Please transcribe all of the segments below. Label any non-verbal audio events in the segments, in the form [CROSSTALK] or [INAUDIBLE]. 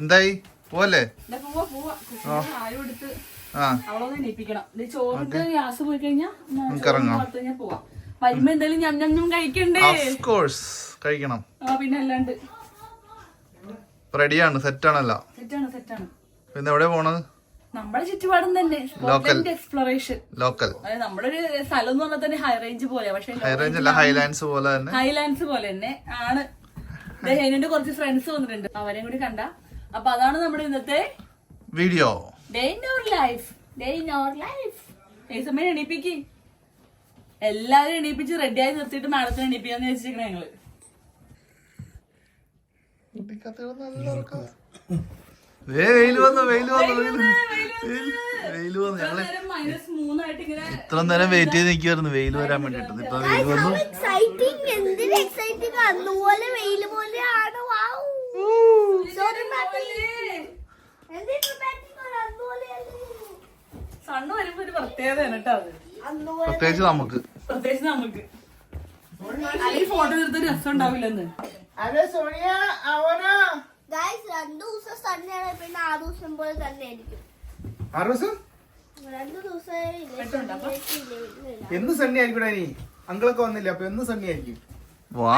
എന്തായി? പോലെ കഴിക്കണം. റെഡിയാണ് സെറ്റാണ് സെറ്റാണ് പിന്നെ എവിടെ പോണത്? നമ്മുടെ ചുറ്റുപാടും തന്നെ. ലോക്കൽ എക്സ്പ്ലോറേഷൻ ലോക്കൽ നമ്മുടെ ഒരു സ്ഥലം എന്ന് പറഞ്ഞാൽ തന്നെ ഹൈ റേഞ്ച് പോലെ. പക്ഷെ ഹൈ റേഞ്ച് അല്ല ഹൈലാൻഡ്സ് പോലെ തന്നെ. ഹൈലാൻഡ്സ് പോലെ തന്നെ ആണ്. കുറച്ച് ഫ്രണ്ട്സ് വന്നിട്ടുണ്ട്. അവരെയും കൂടി കണ്ട. അപ്പൊ അതാണ് നമ്മുടെ ഇന്നത്തെ video day in our life day in our life സമയം എണീപ്പിക്ക്. എല്ലാവരും എണീപ്പിച്ച് റെഡിയായി നിർത്തിയിട്ട് മാഡത്തിന് എണീപ്പിക്കാന്ന് വെച്ചിരിക്കണേ ഞങ്ങൾ. വെയിൽ വന്നു വെയിൽ വന്നു വെയിൽ വന്നു ഞങ്ങൾ മൈനസ് മൂന്നായിട്ട് ഇങ്ങനെ ഇത്ര നേരം വെയിറ്റ് ചെയ്ത് നിൽക്കുവായിരുന്നു വെയിൽ വരാൻ വേണ്ടിട്ട് ഇപ്പൊ വെയിൽ വന്നു. എക്സൈറ്റിംഗ് എന്തൊരു എക്സൈറ്റിംഗ് അതുപോലെ വെയിൽ സണ്ണ് വരുമ്പോ ഒരു പ്രത്യേകതയാണ് കേട്ടോ അത്. പ്രത്യേകിച്ച് നമുക്ക്. പ്രത്യേകിച്ച് നമുക്ക്. അല്ലെങ്കിൽ ഫോട്ടോ എടുത്ത രസം ഉണ്ടാവില്ലെന്ന്. അതെ സോണിയ അവനോ. ഗൈസ് രണ്ടു ദിവസം തന്നെയാണ് പിന്നെ ആ ദിവസം പോലെ തന്നെ ആയിരിക്കും. ആറ് ദിവസം. എന്ന് സണ്ണി ആയിരിക്കും നീ അങ്കിളൊക്കെ വന്നില്ല അപ്പൊ എന്ന് സണ്ണി ആയിരിക്കും? വാ.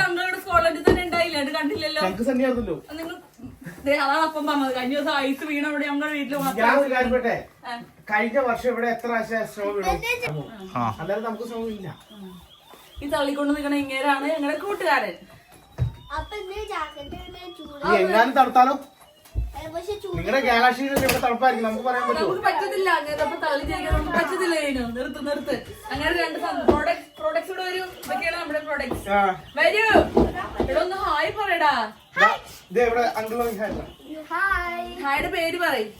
ഞങ്ങളുടെ സ്കോളേജിൽ തന്നെ ഉണ്ടായില്ല? അത് കണ്ടില്ലല്ലോ. ഞങ്ങക്ക് സണ്ണി ആയിരുന്നല്ലോ. നിങ്ങൾ അതാണ് അപ്പം പറഞ്ഞത്. കഴിഞ്ഞ ദിവസം ഐസ് വീണ അവിടെ ഞങ്ങളുടെ വീട്ടിൽ ഞാൻ ഒരു കാര്യം പറയട്ടെ കഴിഞ്ഞ വർഷം ഇവിടെ എത്ര പ്രാവശ്യം സ്നോ വീണു ആ. അല്ലാതെ നമുക്ക് സ്നോ ഇല്ല. ഈ തള്ളിക്കൊണ്ട് നിൽക്കണ ഇങ്ങേരാണ് ഞങ്ങളുടെ കൂട്ടുകാരൻ. അപ്പൊ എന്ത് ജാക്കറ്റ് ചൂട് എങ്ങാനും പക്ഷെ ചൂട് നിങ്ങളുടെ ഇവിടെ തണുപ്പായിരിക്കും. നമുക്ക് പറയാൻ പറ്റുമോ? നമുക്ക് പറ്റത്തില്ല. അങ്ങനെ അപ്പൊ തള്ളി ചെയ്യാൻ നമുക്ക് പറ്റത്തില്ല ഇതിന്. നിർത്ത് നിർത്ത്. അങ്ങനെ രണ്ട് പ്രോഡക്റ്റ് പ്രോഡക്ട്സ് കൂടെ വരും. ഇതൊക്കെയാണ് നമ്മുടെ പ്രോഡക്ട്സ് വരൂ. ഇവിടെ ഒന്ന് ഹായ് പറയടാ. ഹായുടെ പേര് പറയും.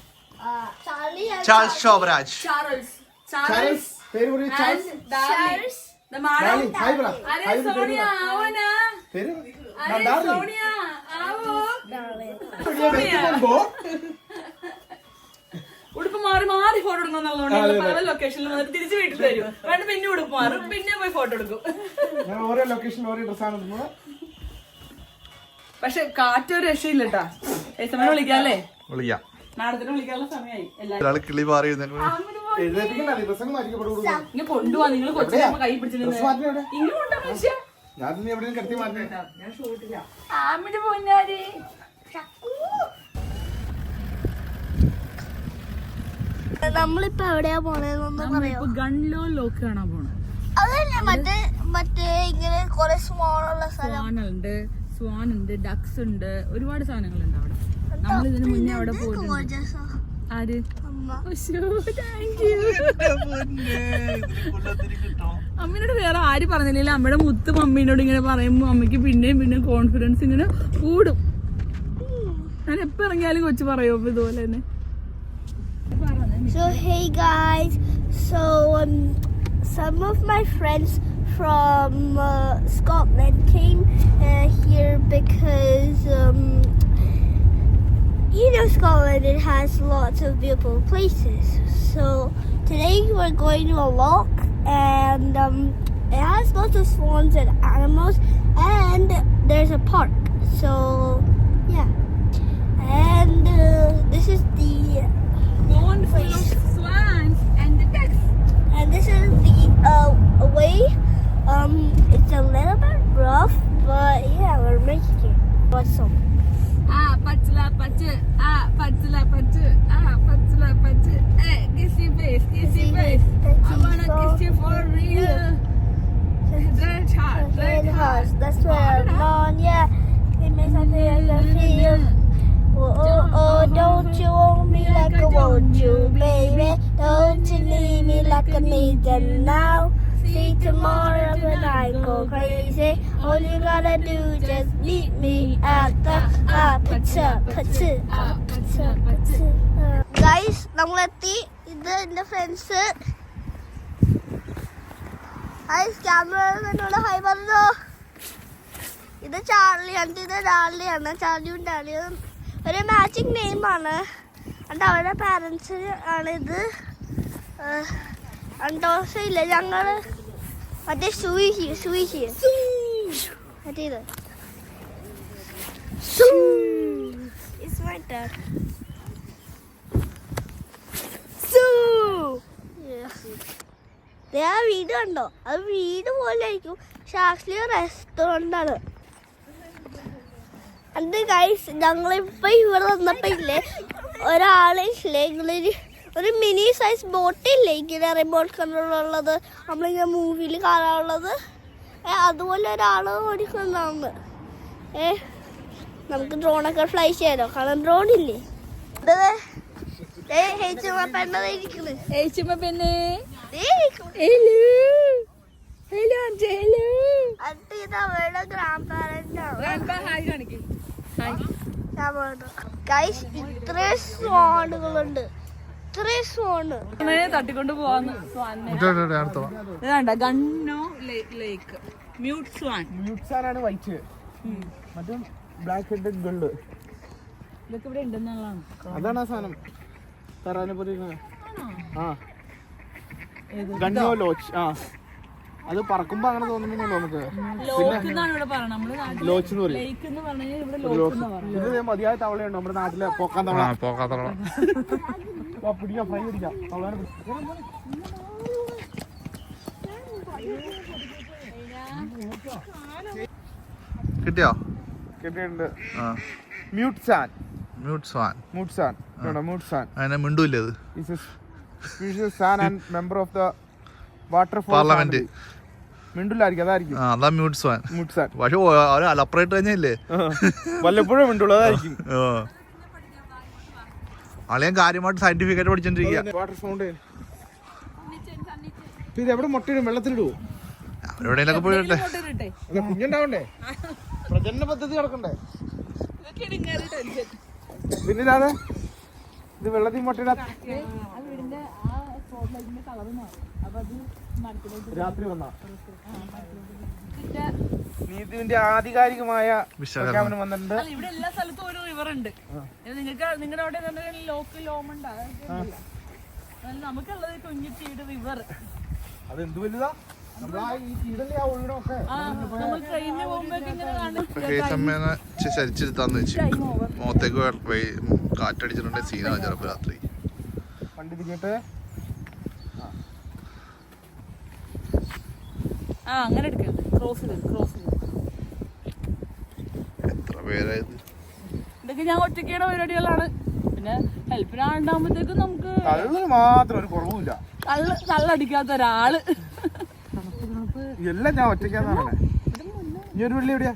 Charles Sobhraj. Charles Charles Charles അരെ സോണിയ. ആവനാ അരെ സോണിയ ആവോ. വെക്കുമ്പോ ഉടുപ്പ് മാറി മാറി ഫോട്ടോ എടുക്കണമെന്നുള്ളതുകൊണ്ട് പല ലൊക്കേഷനിൽ വന്നിട്ട് തിരിച്ച് വീട്ടിൽ തരും വേണ്ട പിന്നെ ഉടുപ്പ് മാറും. പിന്നെ പോയി ഫോട്ടോ എടുക്കും. ഞാൻ ഓരോ ലൊക്കേഷനിൽ ഓരോ ഡ്രസ്സാണ് ഇടുന്നത്. പക്ഷെ കാറ്റൊരു രക്ഷയില്ല കേട്ടാ സമയം വിളിക്കാല്ലേ വിളിക്കാം മാഡത്തിന് വിളിക്കാനുള്ള സമയമായി. എല്ലാരും. ഒരാൾ കിളി മാറ്റിക്കപ്പെടുള്ളൂ ഇങ്ങനെ കൊണ്ടുപോവാ നിങ്ങൾ കൊച്ചു കൈ എവിടെ ഇങ്ങനെ കൊണ്ടുപോകാം മനുഷ്യ. ഞാൻ എവിടെയും കിടത്തി മാറ്റി ഞാൻ ഷൂട്ടില്ല. ആമിന്റെ പൊന്നാരി. നമ്മളിപ്പോ എവിടെയാ പോണേന്നൊന്നും പറയാം ഗൺലോ ലോക്ക് കാണാൻ പോണം? അതല്ലേ മറ്റേ മറ്റേ ഇങ്ങനെ കൊറേ സ്മോൾ ഉള്ള സ്ഥലം. സ്വാൻ ഉണ്ട് സ്വാൻ ഉണ്ട് ഡക്സ് ഉണ്ട് ഒരുപാട് സാധനങ്ങളുണ്ട് അവിടെ. നമ്മൾ ഇതിന് മുന്നേ അവിടെ പോയിട്ടുണ്ട്. ആര്? അമ്മയോട് വേറെ ആര് പറഞ്ഞില്ല അമ്മയുടെ മുത്ത് മമ്മീനോട് ഇങ്ങനെ പറയുമ്പോ അമ്മയ്ക്ക് പിന്നെയും പിന്നെയും കോൺഫിഡൻസ് ഇങ്ങനെ കൂടും. ഞാൻ എപ്പോ ഇറങ്ങിയാലും കൊച്ചു പറയോ അപ്പൊ ഇതുപോലെ തന്നെ. So hey guys, so um, some of my friends from uh, Scotland came uh, here because um, you know Scotland it has lots of beautiful places. So today we're going to a loch and um, it has lots of swans and animals and there's a park. So yeah, and uh, this is the wonderful place. swans and the ducks. And this is the uh, way. Um, it's a little bit rough, but yeah, we're making it. What's up? Ah, patula, patu. Ah, patula, patu. Ah, patula, patu. Eh, kiss your face, kiss your face. I wanna kiss you for real. Red heart, red heart. That's where I'm on, yeah. Want you, baby? Don't you leave me like a needle now? See tomorrow when I go crazy. All you gotta do just meet me at the. Guys, നമ്മളെത്തി ഇത് എന്റെ friends hi camera എന്നോട് hi പറഞ്ഞോ ഇത് ചാർലിയാണ് ഇത് ഡാർലിയാണ് ചാർലിയും ഡാർലിയും ഒരു മാച്ചിങ് നെയിമാണ് and അവരുടെ പാരൻസ് ആണിത്. ഇത് ഞങ്ങൾ ഞങ്ങൾ മറ്റേ സൂഹി സൂഹി മറ്റേത്. It's my turn. Zoo. ദേ ആ വീട് കണ്ടോ? അത് വീട് പോലെ ആയിരിക്കും പക്ഷെ ആക്ച്വലി റെസ്റ്റോറന്റ് ആണ്. അത് ഗൈസ് ഞങ്ങളിപ്പോ ഇവിടെ വന്നപ്പോ ഇല്ലേ ഒരാളെ ഇല്ലേ ഇങ്ങളൊരു ഒരു മിനി സൈസ് ബോട്ട് ഇല്ലേ ഇങ്ങനെ റിമോട്ട് കൺട്രോൾ ഉള്ളത് നമ്മളിങ്ങനെ മൂവിയിൽ കാണാനുള്ളത്. ഏ അതുപോലെ ഒരാൾ ഓടിക്കുന്നതാണ് ഏ നമുക്ക് ഡ്രോണൊക്കെ ഫ്ലൈ ചെയ്യാലോ? കാരണം ഡ്രോൺ ഇല്ലേ? പെണ്ണതായിരിക്കുന്നത് ഏച്ചുമ്മ പിന്നെ ഹലോ ഹലോ ഹലോ. അത് ഇത് അവരുടെ ഗ്രാൻഡ് പാരന്റ് ആണ് ഹായ് കാണിക്കും. ഗൈസ് ഇത്രയും സ്വാണുകളുണ്ട് ഇത്രയും സ്വാണ് തട്ടിക്കൊണ്ട് പോവാന്ന്. ഇതാണ്ട ഗണ്ണോ ലേക്ക്. മ്യൂട്ട് സ്വാൻ മ്യൂട്ട്സാനാണ് വൈറ്റ് മറ്റും ബ്ലാക്ക് ഹെഡ് ഗോൾഡ് ഇതൊക്കെ ഇവിടെ ഉണ്ടെന്നുള്ളതാണ്. അതാണ് ആ സാധനം. തറാനെ പോലെ. ആ. ഗണ്ണോ ലോച്ച്. ആ. അത് പറക്കുമ്പോ അങ്ങനെ തോന്നുന്നുണ്ടോ നമുക്ക്. ലോക്ക് എന്നാണ് ഇവിടെ പറയുന്നത് നമ്മൾ ലോച്ച് എന്ന് പറയും. ലേക്ക് എന്ന് പറഞ്ഞു കഴിഞ്ഞാൽ ലോക്ക്. എന്ന് പറയും. ഇത് മതിയായ തവളയുണ്ട്? നമ്മുടെ നാട്ടിലെ പോക്കാൻ തവള. ആ തവള. വാ, പിടിക്കാം ഫ്രൈ പിടിക്കാം തവളാനെ കിട്ടിയോ? കിട്ടിയിട്ടുണ്ട്. ആ. Mute swan mute swan mute swan mute swan മിണ്ടൂല്ലേ അത്? The waterfall parliament. മിണ്ടില്ലായിരിക്കും അതായിരിക്കും. അതാ പക്ഷെ കഴിഞ്ഞില്ലേ? വല്ലപ്പോഴും മിണ്ടുള്ളൂ അളിയൻ കാര്യമായിട്ട് സയന്റിഫിക് ആയിട്ട് പഠിച്ചോണ്ടിരിക്കുക വാട്ടർ ഫൗണ്ടൈൻ ഇത് എവിടെ മുട്ടയിടും? വെള്ളത്തിലിടുവോ? അവരെവിടെയൊക്കെ പോയിട്ടെ ഇട്ടെ അല്ല കുഞ്ഞുണ്ടാവണ്ടേ? പ്രജനന പദ്ധതി പിന്നില്ലാതെ? ഇത് വെള്ളത്തിൽ മുട്ടയിടാ മാറും. അപ്പൊ അത് രാത്രി വന്ന. നീതിന്റെ ആധികാരികമായ. പ്രഖ്യാപനം വന്നിട്ടുണ്ട്. ഇവിടെ എല്ലാ സ്ഥലത്തും ഒരു റിവർ ഉണ്ട് നിങ്ങൾക്ക് നിങ്ങളുടെ അവിടെ ലോക്ക് ലോമുണ്ട് നമുക്കുള്ളത് കുഞ്ഞിട്ടീട് റിവർ അത് എന്ത് വലുതാ? ചരിച്ചിരുത്താന്ന് വെച്ചു മുഖത്തേക്ക് കാറ്റടിച്ചിട്ടുണ്ടെങ്കിൽ സീനാണ് ചിലപ്പോ രാത്രി. വണ്ടി തിരിഞ്ഞിട്ട് ആ അങ്ങനെ എടുക്കരുത് ക്രോസിൽ ക്രോസിൽ എത്ര പേരായത്? ഇതൊക്കെ ഞാൻ ഒറ്റയ്ക്കുള്ള പരിപാടികളാണ്. പിന്നെ ഹെൽപ്പിന് ആളുണ്ടാകുമ്പോഴത്തേക്കും നമുക്ക് മാത്രം ഒരു കുറവുമില്ല. തള്ള തള്ളടിക്കാത്ത ഒരാൾ. എല്ലാം ഞാൻ ഒറ്റയ്ക്കാന്ന് പറയണേ ഈ ഒരു വെള്ളി എവിടെയാ?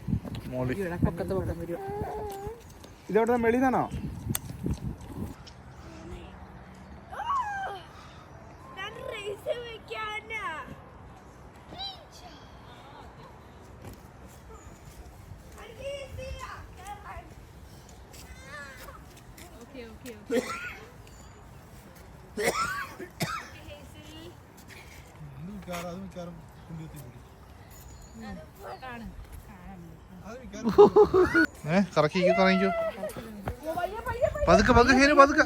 ഇതെവിടെ മെളിന്നാണോ ഓക്കെ ഓക്കെ ഓക്കെ ഏ കറങ്ങിക്കോ പതുക്കെ പതുക്കെ ഹെയിന് പതുക്കെ.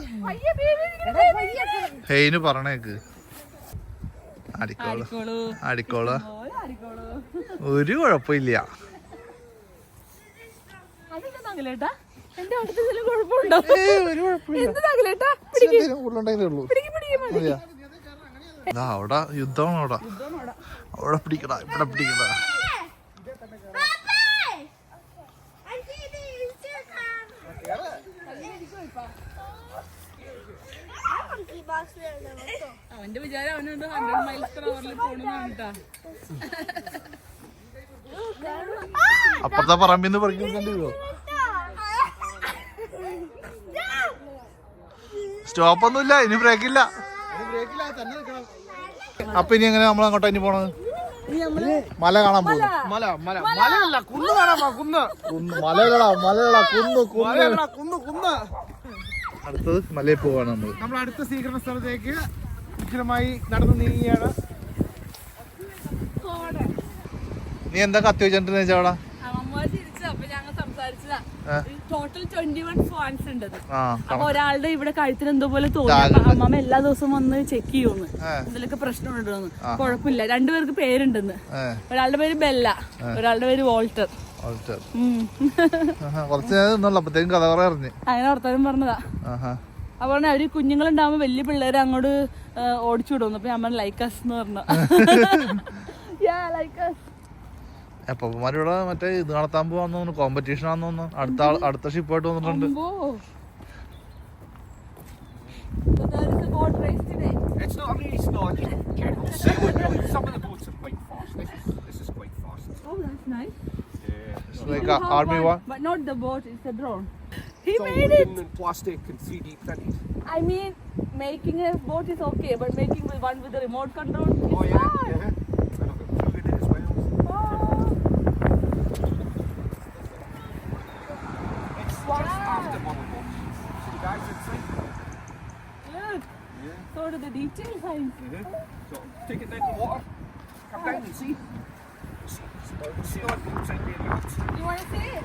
ഹെയിന് പറഞ്ഞേക്ക്. അടിക്കോൾ. അടിക്കോൾ. ഒരു കുഴപ്പമില്ല. അവിടെ. യുദ്ധമാണ് അവിടെ. അവിടെ പിടിക്കടാ ഇവിടെ പിടിക്കട. അവന്റെ വിചാരം അവനുണ്ട് ഹൺഡ്രഡ് മൈൽസ് പെർ അവറിൽ പോണെന്നാണ് കേട്ടാ അപ്പുറത്തെ പറമ്പിന്ന് പറിക്കുന്നുണ്ടോ സ്റ്റോപ്പ് ഒന്നുമില്ല ഇനി ബ്രേക്ക് ഇല്ല അപ്പൊ ഇനി എങ്ങനെ നമ്മൾ അങ്ങോട്ട് ഇനി പോണത്? മല കാണാൻ പോകുന്നു മല. മല മലയല്ല കുന്ന് കാണാൻ കുന്ന്. കുന്ന് മലകളാ മലകളാ കുന്ന് കുന്ന്. കുന്ന് കുന്ന്. അടുത്തത് മലയിൽ പോവാണ് നമ്മൾ നമ്മൾ അടുത്ത സ്വീകരണ സ്ഥലത്തേക്ക് വിപുലമായി നടന്നു നീങ്ങുകയാണ് നീ എന്താ കത്തി വെച്ചിട്ടുണ്ട് ഒരാളുടെ ഇവിടെ കഴുത്തിന് എന്തോ പോലെ തോന്നി. അമ്മമ്മ എല്ലാ ദിവസവും വന്ന് ചെക്ക് ചെയ്യുമെന്ന്. ഇതിലൊക്കെ പ്രശ്നമുണ്ടെന്ന്. കുഴപ്പമില്ല. രണ്ടുപേർക്ക് പേരുണ്ടെന്ന്. ഒരാളുടെ പേര് ബെല്ല ഒരാളുടെ പേര് വോൾട്ടർ. കുറച്ച് നേരം നിന്നുള്ളൂ അപ്പത്തേക്കും കഥ അങ്ങനെ വർത്താനം പറഞ്ഞതാ. പറഞ്ഞ അവർ കുഞ്ഞുങ്ങളുണ്ടാവുമ്പോ വലിയ പിള്ളേരെ അങ്ങോട്ട് ഓടിച്ചു വിടുന്നു അപ്പൊ അമ്മ ലൈക്ക് എന്ന് പറഞ്ഞു. [LAUGHS] അപ്പൊമാരിവിടെ മറ്റേ ഇത് നടത്താൻ പോവാന്ന് കോമ്പറ്റീഷൻ ആണെന്ന് അടുത്ത അടുത്ത ഷിപ്പ് ആയിട്ട് വന്നിട്ടുണ്ട്. Army what not the boat it's a drone He so made it in plastic and 3D printed. I mean, making a boat is okay, but making with one with a remote control is oh, yeah, hard. Yeah. Go oh. to the detail signs. Mm-hmm. So take it down the water, come down and see. See, see what boats in there. You want to see it?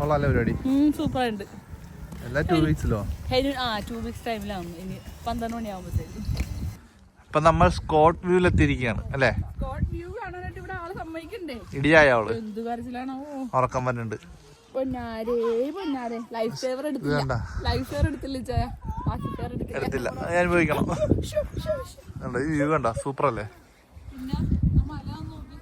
കൊള്ളാല്ലേ പരിപാടി. Super ഉണ്ട് എല്ലാ to വീക്സിലോ ആ two weeks ടൈമിലാവും ഇനി പന്ത്രണ്ട് മണിയാകുമ്പോഴത്തേക്കും നമ്മൾ Scott വ്യൂവിൽ എത്തിയിരിക്കുകയാണ് അല്ലേ? സ്കോട്ട് വ്യൂ കാണാനായിട്ട് ഇവിടെ ആൾ സമ്മതിക്കണ്ടേ? ഇടിയായ അവൾ എന്ത് കരച്ചിലാണോ ഉറക്കം വരുന്നുണ്ട് പൊന്നാരേ പൊന്നാരേ. ലൈഫ് സേവർ എടുത്തില്ല. ലൈഫ് സേവർ എടുത്തില്ല എടുത്തില്ല. ഞാൻ അനുഭവിക്കണം ഈ വ്യൂ കണ്ട? സൂപ്പർ അല്ലേ പിന്നെ ആ മല ഒന്ന് നോക്കി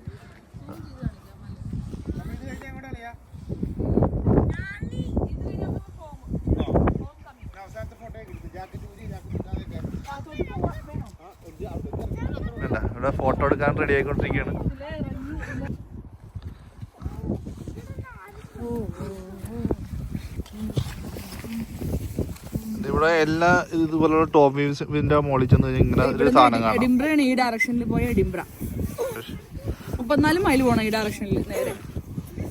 കണ്ട ഇവിടെ ഫോട്ടോ എടുക്കാൻ റെഡി ആയിക്കൊണ്ടിരിക്കുകയാണ് ഇവിടെ എല്ലാ ഇതുപോലുള്ള ടോപ്പ് മോളിൽ മുകളിൽ ചെന്ന് കഴിഞ്ഞാൽ ഇങ്ങനെ ഒരു സാധനം കാണാം. എഡിംബ്രയാണ് ഈ ഡയറക്ഷനിൽ പോയ എഡിംബ്ര. മുപ്പത്തിനാല് മൈൽ പോണം ഈ ഡയറക്ഷനിൽ നേരെ.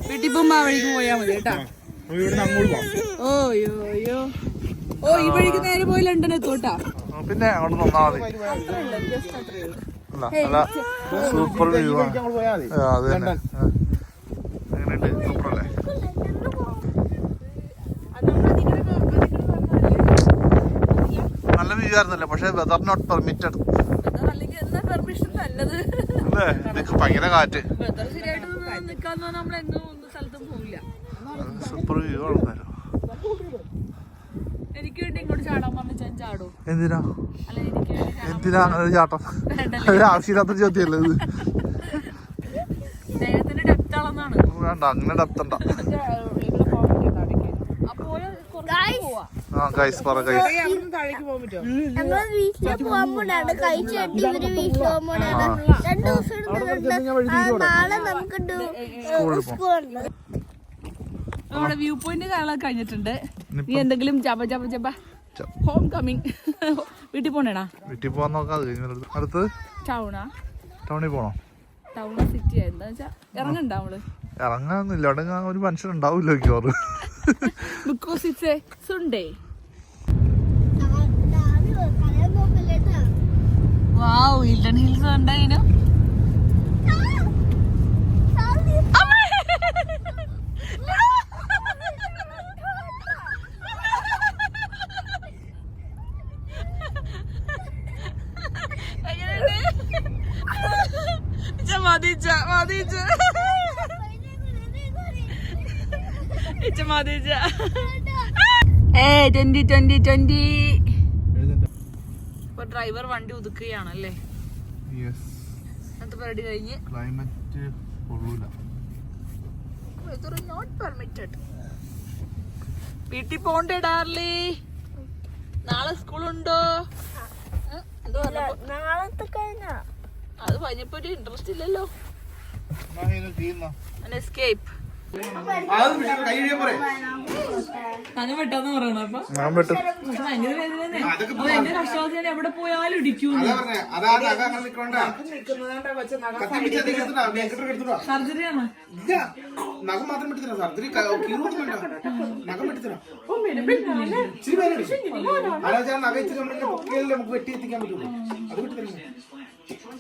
വീട്ടിൽ പോകുമ്പോ ആ വഴിക്ക് പോയാ മതി കേട്ടാ. ഓ അയ്യോ. ഓ ഈ വഴിക്ക് നേരെ പോയി ലണ്ടൻ എത്തൂട്ടാ പിന്നെ അങ്ങോട്ട് നന്നാ മതി. അല്ല സൂപ്പർ വ്യൂ ആണ്. ആ, അത് തന്നെ. ആ. എങ്ങനെയുണ്ട് സൂപ്പർ അല്ലേ? നല്ല വ്യൂ ആയിരുന്നല്ലേ പക്ഷെ വെദർ നോട്ട് പെർമിറ്റഡ് അല്ലെങ്കിൽ എന്താ പെർമിഷൻ നല്ലത് അല്ലേ ഇതൊക്കെ ഭയങ്കര കാറ്റ് സൂപ്പർ വ്യൂ നിക്കാന്ന് പറഞ്ഞാൽ നമ്മൾ എങ്ങും ഒന്നും സ്ഥലത്തും പോവില്ല സൂപ്പർ വ്യൂ ആണെന്നാലും എനിക്ക് വേണ്ടി ഇങ്ങോട്ട് ചാടാൻ പറഞ്ഞ ഞാൻ ചാടും. എന്തിനാ? അല്ല എനിക്ക് വേണ്ടി ചാടാൻ എന്തിനാ അങ്ങനെ ഒരു ചാട്ടം ഒരു ആവശ്യമില്ലാത്ത ചോദ്യമല്ലേ ഇത്? ദേഹത്തിന്റെ ഡെപ്ത് അളന്നാണ് വേണ്ട അങ്ങനെ ഡെപ്തണ്ട അപ്പൊ കുറച്ച് പോവാ. ആ ഗൈസ് പറ ഗൈസ് ഞങ്ങൾ വീട്ടിൽ പോകുമ്പോഴാണ് കഴിച്ചു കെട്ടി ഇവർ വീട്ടിൽ പോകുമ്പോഴാണ് രണ്ടു ദിവസം. നാളെ നമുക്ക് സ്കൂളുണ്ട് നമ്മുടെ വ്യൂ പോയിന്റ് കാണാൻ കഴിഞ്ഞിട്ടുണ്ട്. നീ എന്തെങ്കിലും ജബ ജബ ജബ ഹോം കമ്മിങ് വീട്ടിൽ പോണേടാ. വീട്ടിൽ പോകാൻ നോക്കാം. അടുത്ത് ടൗണാ? ടൗണിൽ പോണോ? ടൗൺ സിറ്റി എന്താ വെച്ചാ ഇറങ്ങണ്ട നമ്മൾ. ഇറങ്ങാന്നില്ല അവിടെ ഒരു മനുഷ്യൻ ഉണ്ടാവില്ല മിക്കവാറും. Because it's a Sunday wow Hilton hills ഉണ്ടായിനു മതിച്ച മതിച്ച. ഇച്ച മതിച്ച. ഏ ട്വന്റി ട്വന്റി ട്വന്റി. ഇപ്പൊ ഡ്രൈവർ വണ്ടി ഒതുക്കുകയാണല്ലേ? യെസ് അത് പരിപാടി കഴിഞ്ഞ്. ക്ലൈമറ്റ് കൊള്ളൂല. നോട്ട് പെർമിറ്റഡ് വീട്ടിൽ പോണ്ടേ ഡാർലി? നാളെ സ്കൂളുണ്ടോ? എന്തോ നാളത്തെ കഴിഞ്ഞ. അത് പറഞ്ഞപ്പോ ഒരു ഇൻട്രസ്റ്റ് ഇല്ലല്ലോ. എസ്കേപ്പ് ഞാൻ വെട്ടും. എവിടെ പോയാലും ഇടിക്കൂ സർജറിയാണ്? നഖം മാത്രം വെട്ടിത്തരാം സർജറി നഖം വെട്ടിത്തരാം. അതാ ഞാൻ നഖ ഇച്ചിരി നമ്മളിങ്ങനെ പൊക്കിയാലേ നമുക്ക് വെട്ടി എത്തിക്കാൻ പറ്റുള്ളൂ. അത് വെട്ടിത്തരുന്നു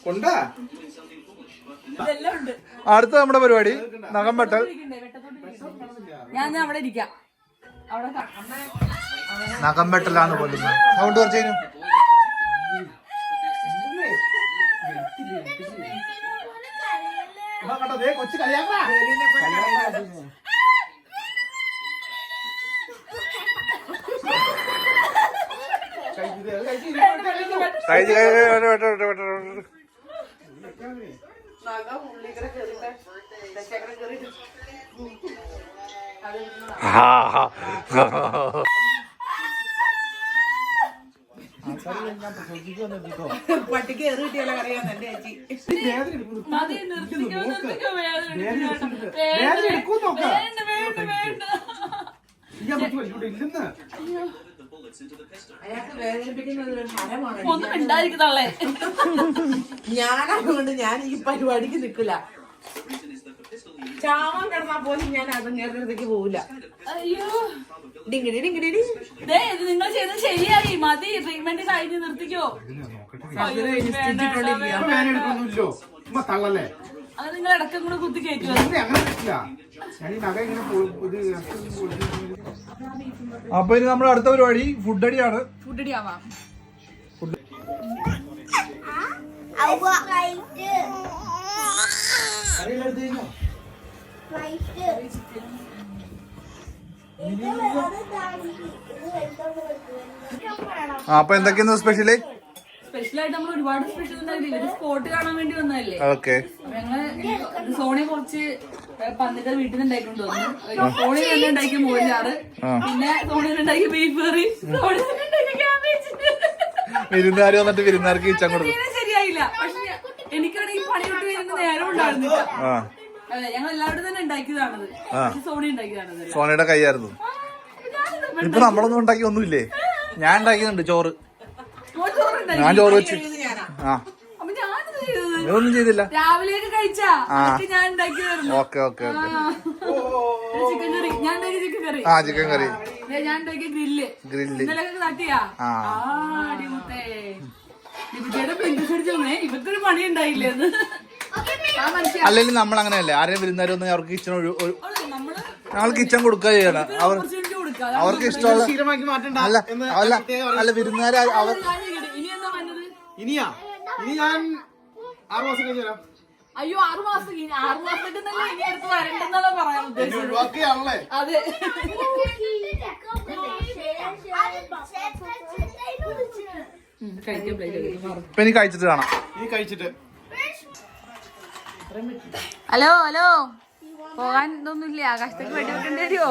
കൊണ്ടാ? അടുത്ത നമ്മുടെ പരിപാടി നഖം വെട്ടൽ ഞാൻ അവിടെ ഇരിക്കാം നഖം വെട്ടലാണ് കൊല്ലുന്നത് സൗണ്ട് കുറച്ച് കഴിഞ്ഞു ഞാനതുകൊണ്ട് ഞാൻ ഈ പരിപാടിക്ക് നിൽക്കില്ല. ചാമം കിടന്നാ പോലും ഞാൻ അതങ്ങേറത്തേക്ക് പോവില്ല. ഇത് നിങ്ങൾ ചെയ്ത് ശരിയായി. മതി ട്രീറ്റ്മെന്റ് കഴിഞ്ഞ് നിർത്തിക്കോ. അത് നിങ്ങൾ ഇടക്കം കൂടെ കുത്തി അപ്പൊ ഇനി നമ്മുടെ അടുത്ത പരിപാടി ഫുഡ് അടിയാണ്. ഫുഡ് അടി ആവാം ആ, അപ്പൊ എന്തൊക്കെയാണ് സ്പെഷ്യൽ സ്പെഷ്യൽ ആയിട്ട് നമ്മൾ ഒരുപാട് സ്പെഷ്യൽ ഉണ്ടായിട്ടില്ല ഒരു സ്പോട്ട് കാണാൻ വേണ്ടി വന്നതല്ലേ? ഓക്കെ ഞങ്ങൾ സോണി സോണിയ കുറച്ച് പന്നിട്ട് വീട്ടിൽ ഉണ്ടായിക്കൊണ്ട് വന്നു സോണി തന്നെ ഉണ്ടാക്കിയ മോരിച്ചാറ് പിന്നെ സോണി ഉണ്ടാക്കിയ ബീഫ് കറി സോണി cabbage. വന്നിട്ട് വിരുന്നാർക്ക് കിച്ചൻ കൊടുക്കും. ശരിയായില്ല. പക്ഷെ എനിക്കാണെങ്കിൽ പണി വിട്ട് വരുന്ന നേരം ഉണ്ടായിരുന്നില്ല. ആ അതെ ഞങ്ങൾ എല്ലാവരും തന്നെ സോണി ഉണ്ടാക്കിയതാണത്. സോനയുടെ കൈയായിരുന്നു. ഇപ്പൊ നമ്മളൊന്നും ഉണ്ടാക്കി ഒന്നുമില്ലേ ഞാൻ ഉണ്ടാക്കിയതുണ്ട് ചോറ്. ഞാൻ ചോറ് വെച്ച്. ആ. ചെയ്തത് ചെയ്തില്ല. ഉണ്ടാക്കിയതായിരുന്നു. ഓക്കെ ഓക്കെ ആ. Chicken curry. ഗ്രില്ല്. ഗ്രില്ല്. ആ. ഇവക്കൊരു പണി മനുഷ്യ അല്ലെങ്കിൽ നമ്മൾ അങ്ങനെയല്ലേ ആരെയും വിരുന്നുകാർ വന്ന് അവർക്ക് കിച്ചൺ ഞങ്ങൾ കിച്ചൺ കൊടുക്കുക ചെയ്യണം. അവർ അവർക്ക് ഇഷ്ടമുള്ള അല്ല അല്ല അല്ല വിരുന്നുകാർ അവർ ഇനിയാ? ഇനി ഞാൻ ആറ് മാസം കഴിഞ്ഞ് വരാം. അയ്യോ ആറു മാസം ആറു മാസത്തേക്ക് തന്നെ ഇനി അടുത്ത് വരണ്ടെന്നല്ല പറയാൻ ഉദ്ദേശിച്ചത്? അതെ. കഴിക്കാൻ കഴിച്ചിട്ട് കാണാം. ഇനി കഴിച്ചിട്ട്. Hello hello. പോകാൻ ഇതൊന്നുമില്ല. ആകാശത്തേക്ക് വേണ്ടി വെക്കേണ്ടി വരുമോ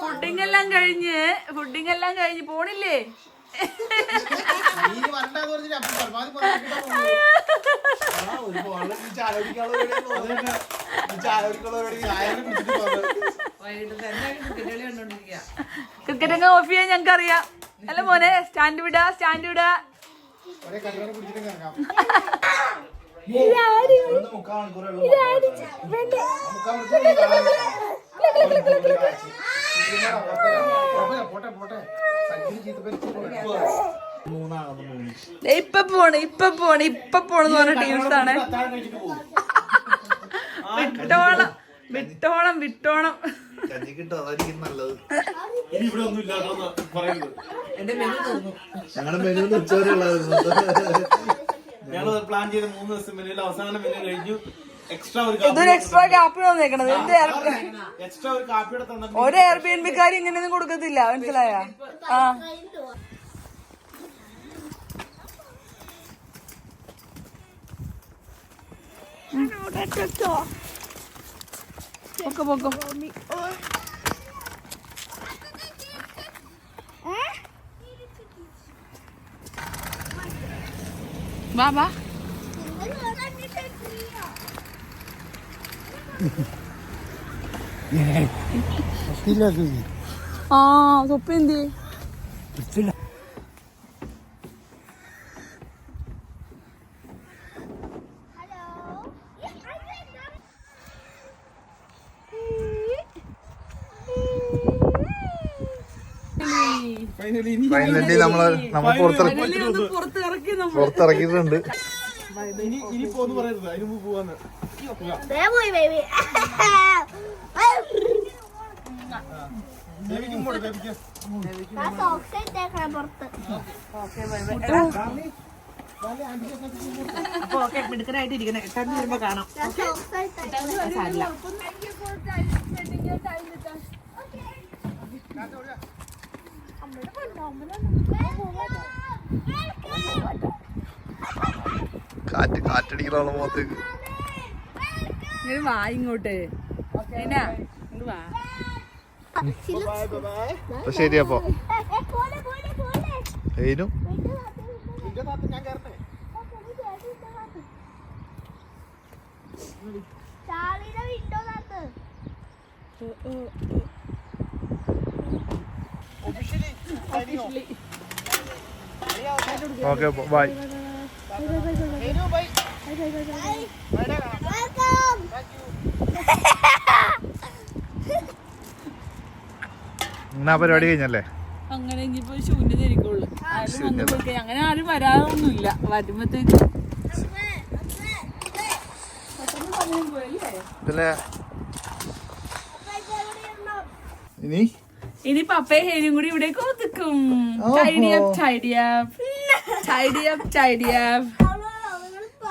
ഫുഡിങ് എല്ലാം കഴിഞ്ഞ് ഫുഡിങ് എല്ലാം കഴിഞ്ഞ് പോണില്ലേ. ക്രിക്കറ്റ് അങ്ങ് ഓഫ് ചെയ്യാൻ ഞങ്ങൾക്ക് അറിയാം അല്ല മോനെ സ്റ്റാൻഡ് വിടാ സ്റ്റാൻഡ് വിടാ. ഇപ്പൊ പോണ് ഇപ്പൊ പോണ് ഇപ്പൊ പോണെന്ന് പറഞ്ഞ ടീംസ് ആണ് അത്താഴം വിട്ടോണം വിട്ടോണം. ഞങ്ങളുടെ മെനു ഉച്ചവരെ ഉള്ളായിരുന്നു ഞങ്ങൾ പ്ലാൻ ചെയ്ത മൂന്ന് ദിവസം മെനുവിൽ അവസാന മെനു കഴിഞ്ഞു. എക്സ്ട്രാ ഒരു ഇതൊരു എക്സ്ട്രാ കാപ്പി വന്നേക്കണത് എന്ത് എക്സ്ട്രാ ഒരു കാപ്പിയുടെ തന്നെ ഒരു എയർ ബി എൻ ബിക്കാർ ഇങ്ങനെയൊന്നും കൊടുക്കത്തില്ല. മനസ്സിലായ? ആ. പൊക്കോ പൊക്കോ. വാ വാ. ആ തൊപ്പി എന്തി? ഫൈനലി നമ്മൾ നമ്മൾ പുറത്തിറക്കി. നമ്മൾ പുറത്തിറക്കിയിട്ടുണ്ട്. ഇനി ഇനി പോന്ന് പറയരുത്. അതിന് മുമ്പ് പോവാന്ന്. മിടുക്കനായിട്ട് ഇരിക്കണേ എട്ടാം വരുമ്പോ കാണാം. ഞാൻ സോക്സ് ഇട്ടേക്കണം സാരില്ല. കാറ്റ് കാറ്റടിക്കണോ മുഖത്തേക്ക് ഇങ്ങനെ വാ ഇങ്ങോട്ട്. ശരി അപ്പൊ. പോലെ ഓക്കെ ബൈ എന്നാ പരിപാടി കഴിഞ്ഞല്ലേ? അങ്ങനെ ഇനിയിപ്പോ ശൂന്യത ഇരിക്കുള്ളൂ ആരും വന്നു അങ്ങനെ ആരും വരാതൊന്നുമില്ല വരുമ്പത്തേക്ക് ഇനി ഇനി പപ്പയും ഹേനും കൂടി ഇവിടെ ഒതുക്കും tidy up tidy up tidy up tidy up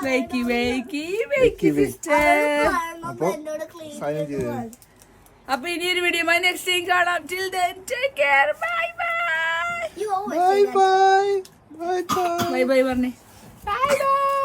wakey wakey wakey sister അപ്പൊ ഇനി ഒരു വീഡിയോ നെക്സ്റ്റ് ടൈം കാണാം. Till then take care bye bye bye bye bye bye പറഞ്ഞേ. Bye bye.